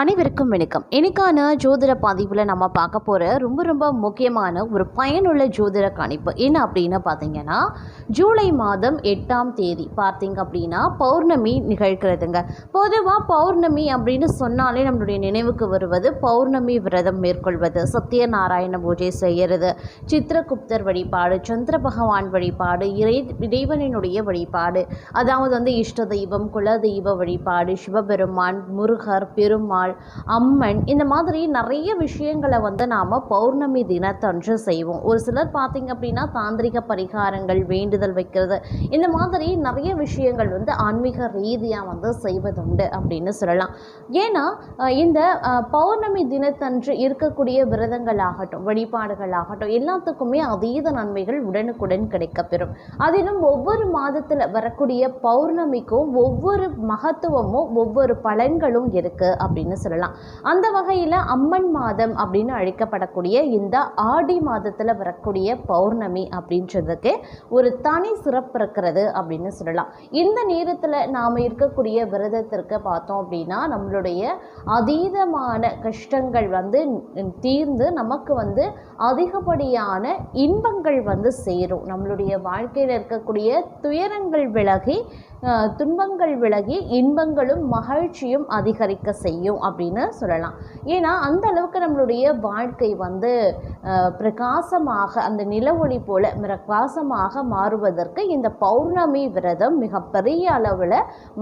அனைவருக்கும் வணக்கம். இன்னைக்கான ஜோதிட பதிவில் நம்ம பார்க்க போகிற ரொம்ப ரொம்ப முக்கியமான ஒரு பயனுள்ள ஜோதிட கணிப்பு என்ன அப்படின்னு பார்த்தீங்கன்னா ஜூலை மாதம் எட்டாம் தேதி பார்த்தீங்க அப்படின்னா பௌர்ணமி நிகழ்கிறதுங்க. பொதுவாக பௌர்ணமி அப்படின்னு சொன்னாலே நம்மளுடைய நினைவுக்கு வருவது பௌர்ணமி விரதம் மேற்கொள்வது சத்யநாராயண பூஜை செய்கிறது சித்திரகுப்தர் வழிபாடு சந்திர பகவான் வழிபாடு இறை இறைவனினுடைய வழிபாடு அதாவது வந்து இஷ்ட தெய்வம் குல தெய்வ வழிபாடு சிவபெருமான் முருகர் பெருமாள் அம்மன் இந்த மாதிரி நிறைய விஷயங்களை வந்து நாம் பௌர்ணமி தினத்தன்று செய்வோம். ஒரு சிலர் பார்த்தீங்க அப்படின்னா தாந்திரிக பரிகாரங்கள் வேண்டுதல் வைக்கிறது இந்த மாதிரி நிறைய விஷயங்கள் வந்து ஆன்மீக ரீதியாக வந்து செய்வதுண்டு அப்படின்னு சொல்லலாம். ஏன்னா இந்த பௌர்ணமி தினத்தன்று இருக்கக்கூடிய விரதங்கள் ஆகட்டும் வழிபாடுகள் ஆகட்டும் எல்லாத்துக்குமே அதீத நன்மைகள் உடனுக்குடன் கிடைக்கப்பெறும். அதிலும் ஒவ்வொரு மாதத்தில் வரக்கூடிய பௌர்ணமிக்கும் ஒவ்வொரு மகத்துவமும் ஒவ்வொரு பலன்களும் இருக்குது அப்படின்னு சொல்லலாம். அந்த வகையில் அம்மன் மாதம் அப்படின்னு அழைக்கப்படக்கூடிய இந்த ஆடி மாதத்தில் வரக்கூடிய பௌர்ணமி அப்படின்றதுக்கு ஒரு தனி சிறப்பு இருக்கிறது அப்படின்னு சொல்லலாம். இந்த நேரத்தில் நாம் இருக்கக்கூடிய விரதத்திற்கு பார்த்தோம் அப்படின்னா நம்மளுடைய அதீதமான கஷ்டங்கள் வந்து தீர்ந்து நமக்கு வந்து அதிகப்படியான இன்பங்கள் வந்து சேரும். நம்மளுடைய வாழ்க்கையில் இருக்கக்கூடிய துயரங்கள் விலகி அஹ், துன்பங்கள் விலகி இன்பங்களும் மகிழ்ச்சியும் அதிகரிக்க செய்யும். அப்படின்னு சொல்லலாம். ஏன்னா அந்த அளவுக்கு நம்மளுடைய வாழ்க்கை வந்து பிரகாசமாக அந்த நில ஒளி போல பிரகாசமாக மாறுவதற்கு இந்த பௌர்ணமி விரதம் மிகப்பெரிய அளவில்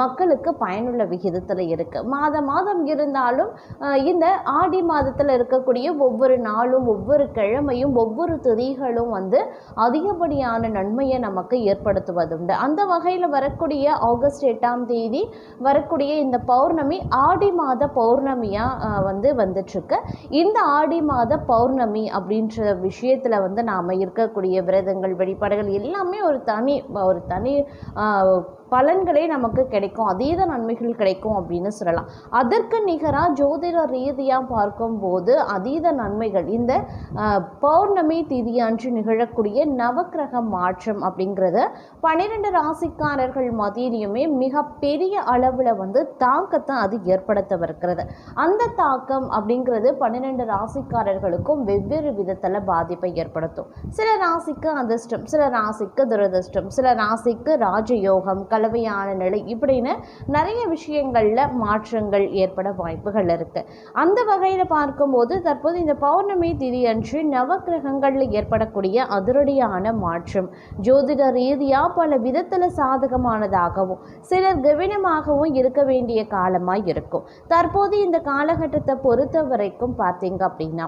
மக்களுக்கு பயனுள்ள விகிதத்தில் இருக்குது மாதம் மாதம் இருந்தாலும் இந்த ஆடி மாதத்தில் இருக்கக்கூடிய ஒவ்வொரு நாளும் ஒவ்வொரு கிழமையும் ஒவ்வொரு திதிகளும் வந்து அதிகப்படியான நன்மையை நமக்கு ஏற்படுத்துவதுண்டு. அந்த வகையில் வரக்கூடிய ஆகஸ்ட் எட்டாம் தேதி வரக்கூடிய இந்த பௌர்ணமி ஆடி மாத பௌர்ணமியாக வந்து வந்துட்டுருக்கு இந்த ஆடி மாத பௌர்ணமி அப்படின்ற விஷயத்தில் வந்து நாம் இருக்கக்கூடிய விரதங்கள் வழிபாடுகள் எல்லாமே ஒரு தனி ஒரு தனி பலன்களே நமக்கு கிடைக்கும் அதீத நன்மைகள் கிடைக்கும் அப்படின்னு சொல்லலாம். அதற்கு நிகராக ஜோதிட ரீதியாக பார்க்கும்போது அதீத நன்மைகள் இந்த பௌர்ணமி திதியன்று நிகழக்கூடிய நவக்கிரக மாற்றம் அப்படிங்கிறது பன்னிரெண்டு ராசிக்காரர்கள் மத்தியிலையுமே மிகப்பெரிய அளவில் வந்து தாக்கத்தை அது ஏற்படுத்தவிருக்கிறது. அந்த தாக்கம் அப்படிங்கிறது பன்னிரெண்டு ராசிக்காரர்களுக்கும் வெவ்வேறு விதத்தில் பாதிப்பை ஏற்படுத்தும். சில ராசிக்கு அதிர்ஷ்டம் சில ராசிக்கு துரதிர்ஷ்டம் சில ராசிக்கு ராஜயோகம் கல் கலவையான நிலை. இப்படின்னு நிறைய விஷயங்களில் மாற்றங்கள் ஏற்பட வாய்ப்புகள் இருக்கு. அந்த வகையில் பார்க்கும்போது தற்போது இந்த பௌர்ணமி திதியன்று நவக்கிரகங்களில் ஏற்படக்கூடிய அதிரடியான மாற்றம் ஜோதிட ரீதியாக பல விதத்தில் சாதகமானதாகவும் சிலர் கவனமாகவும் இருக்க வேண்டிய காலமாக இருக்கும். தற்போது இந்த காலகட்டத்தை பொறுத்த வரைக்கும் பார்த்தீங்க அப்படின்னா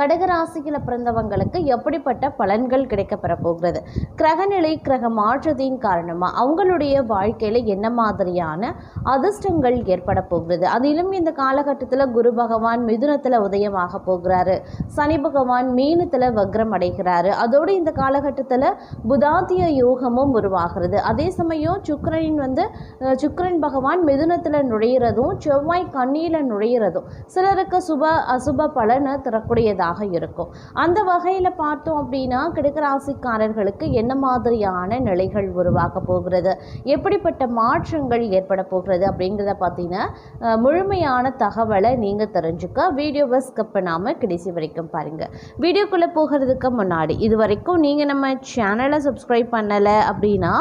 கடகராசியில் பிறந்தவங்களுக்கு எப்படிப்பட்ட பலன்கள் கிடைக்கப்பெற போகிறது? கிரகநிலை கிரக மாற்றத்தின் காரணமாக அவங்களுடைய வாழ்க்கையில் என்ன மாதிரியான அதிர்ஷ்டங்கள் ஏற்பட போகிறது? அதிலும் இந்த காலகட்டத்தில் குரு பகவான் மிதுனத்தில் உதயமாக போகிறாரு. சனி பகவான் மீனத்தில் வக்ரம் அடைகிறாரு. அதோடு இந்த காலகட்டத்தில் புதாத்திய யோகமும் உருவாகிறது. அதே சமயம் சுக்கரனின் வந்து சுக்கரன் பகவான் மிதுனத்தில் நுழையிறதும் செவ்வாய் கண்ணியில் நுழையிறதும் சிலருக்கு சுப அசுப பலனை தரக்கூடியதாக இருக்கும். அந்த வகையில் பார்த்தோம் அப்படின்னா கிழக்கு ராசிக்காரர்களுக்கு என்ன மாதிரியான நிலைகள் உருவாக போகிறது? எப்படிப்பட்ட மாற்றங்கள் ஏற்பட போகிறது அப்படிங்கிறத பார்த்தீங்கன்னா முழுமையான தகவலை நீங்கள் தெரிஞ்சுக்க வீடியோவை ஸ்கிப் பண்ணாமல் கடைசி வரைக்கும் பாருங்கள் வீடியோக்குள்ளே போகிறதுக்கு முன்னாடி இது வரைக்கும் நீங்கள் நம்ம சேனலை சப்ஸ்கிரைப் பண்ணலை அப்படின்னா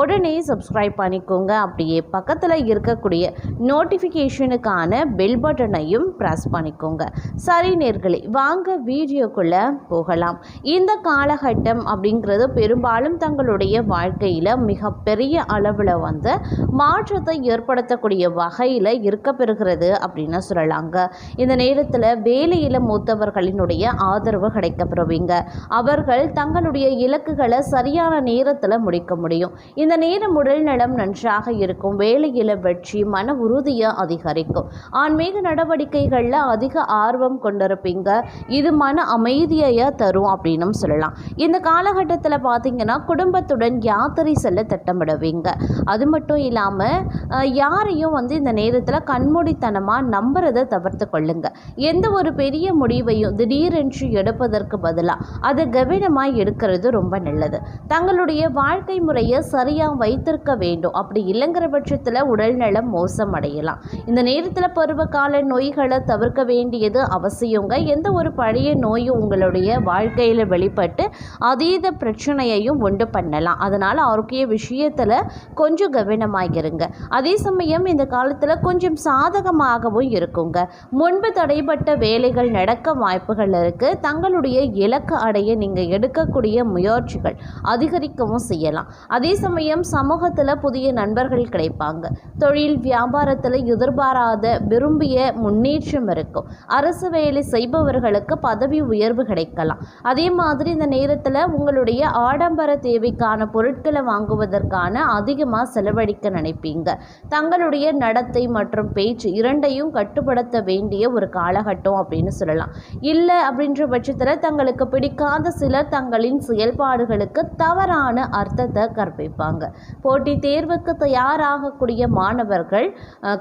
உடனே சப்ஸ்கிரைப் பண்ணிக்கோங்க. அப்படியே பக்கத்தில் இருக்கக்கூடிய நோட்டிஃபிகேஷனுக்கான பெல் பட்டனையும் ப்ரெஸ் பண்ணிக்கோங்க. சரி நேர்களே வாங்க வீடியோக்குள்ளே போகலாம். இந்த காலகட்டம் அப்படிங்கிறது பெரும்பாலும் தங்களுடைய வாழ்க்கையில் மிகப்பெரிய அளவில் வந்து மாற்றத்தை ஏற்படுத்தக்கூடிய வகையில் இருக்க பெறுகிறது அப்படின்னு சொல்லலாங்க. இந்த நேரத்தில் வேலையில் மூத்தவர்களினுடைய ஆதரவு கிடைக்கப்பெறுவீங்க. அவர்கள் தங்களுடைய இலக்குகளை சரியான நேரத்தில் முடிக்க முடியும். இந்த நேரம் உடல் நலம் நன்றாக இருக்கும். வேலையில் வெற்றி மன உறுதியை அதிகரிக்கும். ஆன்மீக நடவடிக்கைகளில் அதிக ஆர்வம் கொண்டிருப்பீங்க. இது மன அமைதியை தரும் அப்படின்னும் சொல்லலாம். இந்த காலகட்டத்தில் பார்த்தீங்கன்னா குடும்பத்துடன் யாத்திரை செல்ல திட்டமிடுவீங்க. அது மட்டும் இல்லாமல் யாரையும் வந்து இந்த நேரத்தில் கண்மூடித்தனமாக நம்புறதை தவிர்த்து கொள்ளுங்க. எந்த ஒரு பெரிய முடிவையும் திடீரென்று எடுப்பதற்கு பதிலாக அதை கவனமாக எடுக்கிறது ரொம்ப நல்லது. தங்களுடைய வாழ்க்கை முறையை சரியாக வைத்திருக்க வேண்டும். அப்படி இல்லைங்கிற பட்சத்தில் உடல்நலம் மோசம் அடையலாம் இந்த நேரத்தில் பருவகால நோய்களை தவிர்க்க வேண்டியது அவசியங்க. எந்த ஒரு பழைய நோயும் உங்களுடைய வாழ்க்கையில் வெளிப்பட்டு அதீத பிரச்சனையையும் உண்டு பண்ணலாம். அதனால் ஆரோக்கிய விஷயத்தில் கொஞ்சம் கவனமாக இருங்க அதே சமயம் இந்த காலத்தில் கொஞ்சம் சாதகமாகவும் இருக்குங்க. முன்பு தடைப்பட்ட வேலைகள் நடக்க வாய்ப்புகள் இருக்குது தங்களுடைய இலக்கு அடைய நீங்கள் எடுக்கக்கூடிய முயற்சிகள் அதிகரிக்கவும் செய்யலாம். அதே சமயம் சமூகத்தில் புதிய நண்பர்கள் கிடைப்பாங்க. தொழில் வியாபாரத்தில் எதிர்பாராத விரும்பிய முன்னேற்றம் இருக்கும். அரசு வேலை செய்பவர்களுக்கு பதவி உயர்வு கிடைக்கலாம். அதே மாதிரி இந்த நேரத்தில் உங்களுடைய ஆடம்பர தேவைக்கான பொருட்களை வாங்குவதற்கான அதிகமாக செலவழிக்க நினைப்பீங்க. தங்களுடைய நடத்தை மற்றும் பேச்சு இரண்டையும் கட்டுப்படுத்த வேண்டிய ஒரு காலகட்டம் அப்படின்னு சொல்லலாம். இல்லை அப்படின்ற பட்சத்தில் தங்களுக்கு பிடிக்காத சிலர் தங்களின் செயல்பாடுகளுக்கு தவறான அர்த்தத்தை கற்பிப்பாங்க. போட்டி தேர்வுக்கு தயாராகக்கூடிய மாணவர்கள்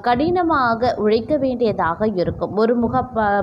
கடினமாக உழைக்க வேண்டியதாக இருக்கும். ஒரு முக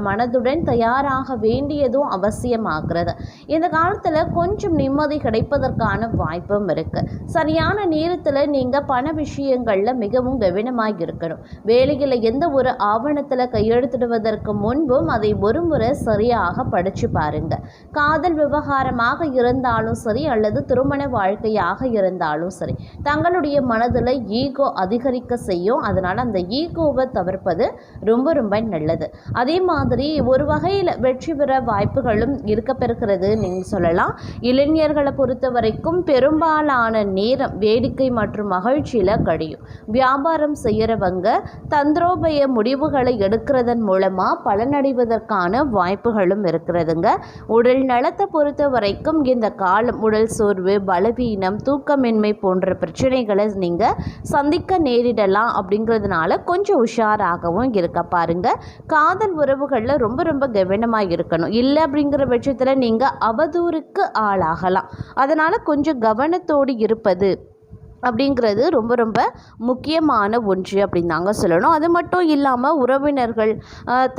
மனதுடன் தயாராக வேண்டியதும் அவசியமாகிறது. இந்த காலத்தில் கொஞ்சம் நிம்மதி கிடைப்பதற்கான வாய்ப்பும் இருக்கு. சரியான நேரத்தில் நீங்கள் பண விஷயங்களில் மிகவும் கவனமாக இருக்கணும் வேலையில் எந்த ஒரு ஆவணத்தில் கையெழுத்திடுவதற்கு முன்பும் அதை ஒரு முறை சரியாக படித்து பாருங்க. காதல் விவகாரமாக இருந்தாலும் சரி அல்லது திருமண வாழ்க்கையாக இருந்தாலும் சரி தங்களுடைய மனதில் ஈகோ அதிகரிக்க செய்யும். அதனால் அந்த ஈகோவை தவிர்ப்பது ரொம்ப ரொம்ப நல்லது. அதே மாதிரி ஒரு வகையில் வெற்றி பெற வாய்ப்புகளும் இருக்கப்பெறுகிறது நீங்கள் சொல்லலாம். இளைஞர்களை பொறுத்த வரைக்கும் பெரும்பாலான நேரம் வேடிக்கை மற்றும் மகிழ்ச்சியில் கழியும். வியாபாரம் செய்கிறவங்க தந்திரோபய முடிவுகளை எடுக்கிறதன் மூலமாக பலனடைவதற்கான வாய்ப்புகளும் இருக்கிறதுங்க. உடல் நலத்தை பொறுத்த வரைக்கும் இந்த காலம் உடல் சோர்வு பலவீனம் தூக்கமின்மை போன்ற பிரச்சனைகளை நீங்கள் சந்திக்க நேரிடலாம் அப்படிங்கிறதுனால கொஞ்சம் உஷாராகவும் இருக்க பாருங்க. காதல் உறவுகளில் ரொம்ப ரொம்ப கவனமாக இருக்கணும் இல்லை அப்படிங்கிற பட்சத்தில் நீங்கள் அவதூறுக்கு ஆளாகலாம். அதனால் கொஞ்சம் கவனத்தோடு இருப்பது அப்படிங்கிறது ரொம்ப ரொம்ப முக்கியமான ஒன்று அப்படின்னு தாங்க சொல்லணும். அது மட்டும் இல்லாமல் உறவினர்கள்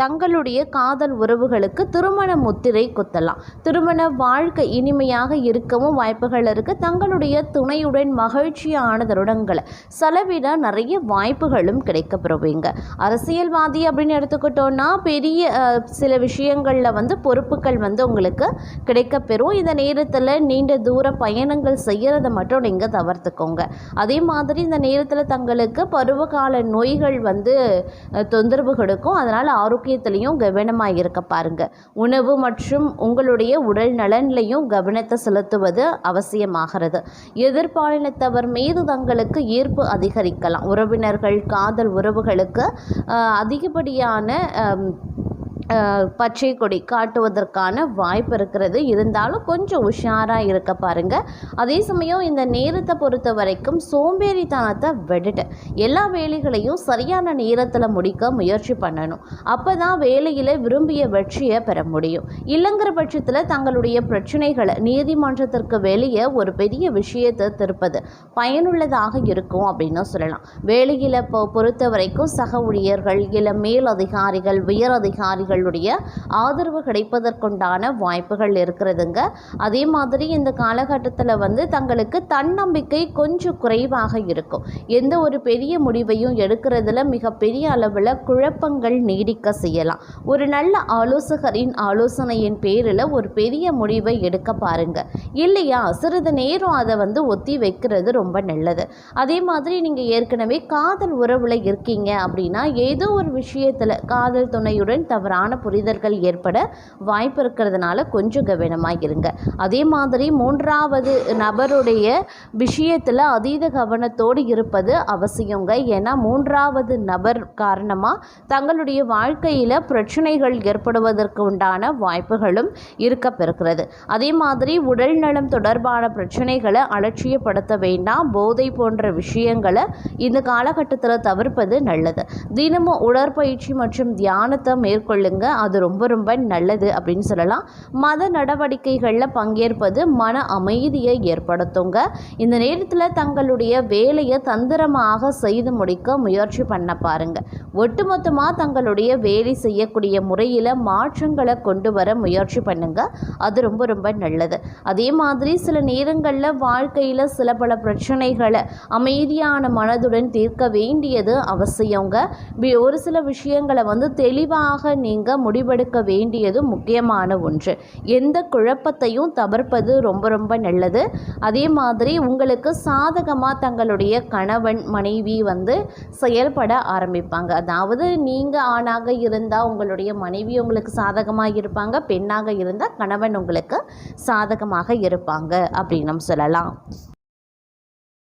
தங்களுடைய காதல் உறவுகளுக்கு திருமண முத்திரை குத்தலாம். திருமண வாழ்க்கை இனிமையாக இருக்கவும் வாய்ப்புகள் இருக்குது தங்களுடைய துணையுடன் மகிழ்ச்சியான தருடங்களை செலவிட நிறைய வாய்ப்புகளும் கிடைக்கப்பெறுவீங்க. அரசியல்வாதி அப்படின்னு எடுத்துக்கிட்டோன்னா பெரிய சில விஷயங்களில் வந்து பொறுப்புகள் வந்து உங்களுக்கு கிடைக்கப்பெறும். இந்த நேரத்தில் நீண்ட தூர பயணங்கள் செய்கிறத மட்டும் நீங்கள் தவிர்த்துக்கோங்க. அதே மாதிரி இந்த நேரத்தில் தங்களுக்கு பருவகால நோய்கள் வந்து தொந்தரவு கொடுக்கும். அதனால் ஆரோக்கியத்திலையும் கவனமாக இருக்க பாருங்க. உணவு மற்றும் உங்களுடைய உடல் நலன்லையும் கவனத்தை செலுத்துவது அவசியமாகிறது. எதிர்பாலினத்தவர் மீது தங்களுக்கு ஈர்ப்பு அதிகரிக்கலாம். உறவினர்கள் காதல் உறவுகளுக்கு அதிகப்படியான பச்சை கொடி காட்டுவதற்கான வாய்ப்பு இருக்கிறது. இருந்தாலும் கொஞ்சம் உஷாராக இருக்க பாருங்க. அதே சமயம் இந்த நேரத்தை பொறுத்த வரைக்கும் சோம்பேறித்தனத்தை விட்டுட்டு எல்லா வேலைகளையும் சரியான நேரத்தில் முடிக்க முயற்சி பண்ணணும். அப்போ தான் வேலையில் விரும்பிய வெற்றியை பெற முடியும். இல்லைங்கிற பட்சத்தில் தங்களுடைய பிரச்சனைகளை நீதிமன்றத்திற்கு வெளியே ஒரு பெரிய விஷயத்தை திருப்பது பயனுள்ளதாக இருக்கும் அப்படின்னு சொல்லலாம். வேலையில் இப்போ பொறுத்த வரைக்கும் சக ஊழியர்கள் இல்லை மேல் அதிகாரிகள் உயர் அதிகாரிகள் அதிகாரிகளுடைய ஆதரவு கிடைப்பதற்குண்டான வாய்ப்புகள் இருக்கிறதுங்க. அதே மாதிரி இந்த காலகட்டத்தில் வந்து தங்களுக்கு தன்னம்பிக்கை கொஞ்சம் குறைவாக இருக்கும். எந்த ஒரு பெரிய முடிவையும் எடுக்கிறதுல மிகப்பெரிய அளவில் குழப்பங்கள் நீடிக்க செய்யலாம். ஒரு நல்ல ஆலோசகரின் ஆலோசனையின் பேரில் ஒரு பெரிய முடிவை எடுக்க பாருங்க. இல்லையா? சிறிது நேரம் அதை வந்து ஒத்தி வைக்கிறது ரொம்ப நல்லது. அதே மாதிரி நீங்கள் ஏற்கனவே காதல் உறவில் இருக்கீங்க அப்படின்னா ஏதோ ஒரு விஷயத்தில் காதல் துணையுடன் தவறான புரிதல்கள் ஏற்பட வாய்ப்பு இருக்கிறதுனால கொஞ்சம் கவனமாக இருங்க. அதே மாதிரி மூன்றாவது நபருடைய விஷயத்தில் அதீத கவனத்தோடு இருப்பது அவசியங்க. ஏன்னா மூன்றாவது நபர் காரணமாக தங்களுடைய வாழ்க்கையில் பிரச்சனைகள் ஏற்படுவதற்கு உண்டான வாய்ப்புகளும் இருக்க பெறுகிறது. அதே மாதிரி உடல் நலம் தொடர்பான பிரச்சனைகளை அலட்சியப்படுத்த வேண்டாம். போதை போன்ற விஷயங்களை இந்த காலகட்டத்தில் தவிர்ப்பது நல்லது. தினமும் உடற்பயிற்சி மற்றும் தியானத்தை மேற்கொள்ளுங்க. பண்ணுங்க அது ரொம்ப ரொம்ப நல்லது அப்படின்னு சொல்லலாம். மத நடவடிக்கைகளில் பங்கேற்பது மன அமைதியை ஏற்படுத்துங்க. இந்த நேரத்தில் தங்களுடைய வேலையை தந்திரமாக செய்து முடிக்க முயற்சி பண்ண பாருங்க. ஒட்டுமொத்தமாக தங்களுடைய வேலை செய்யக்கூடிய முறையில் மாற்றங்களை கொண்டு வர முயற்சி பண்ணுங்க. அது ரொம்ப ரொம்ப நல்லது. அதே மாதிரி சில நேரங்களில் வாழ்க்கையில் சில பல பிரச்சனைகளை அமைதியான மனதுடன் தீர்க்க வேண்டியது அவசியங்க. ஒரு சில விஷயங்களை வந்து தெளிவாக நீங்கள் நீங்கள் முடிவெடுக்க வேண்டியது முக்கியமான ஒன்று. எந்த குழப்பத்தையும் தவிர்ப்பது ரொம்ப ரொம்ப நல்லது. அதே மாதிரி உங்களுக்கு சாதகமாக தங்களுடைய கணவன் மனைவி வந்து செயல்பட ஆரம்பிப்பாங்க. அதாவது நீங்கள் ஆணாக இருந்தால் உங்களுடைய மனைவி உங்களுக்கு சாதகமாக இருப்பாங்க. பெண்ணாக இருந்தால் கணவன் உங்களுக்கு சாதகமாக இருப்பாங்க அப்படின்னு நம்ம சொல்லலாம்.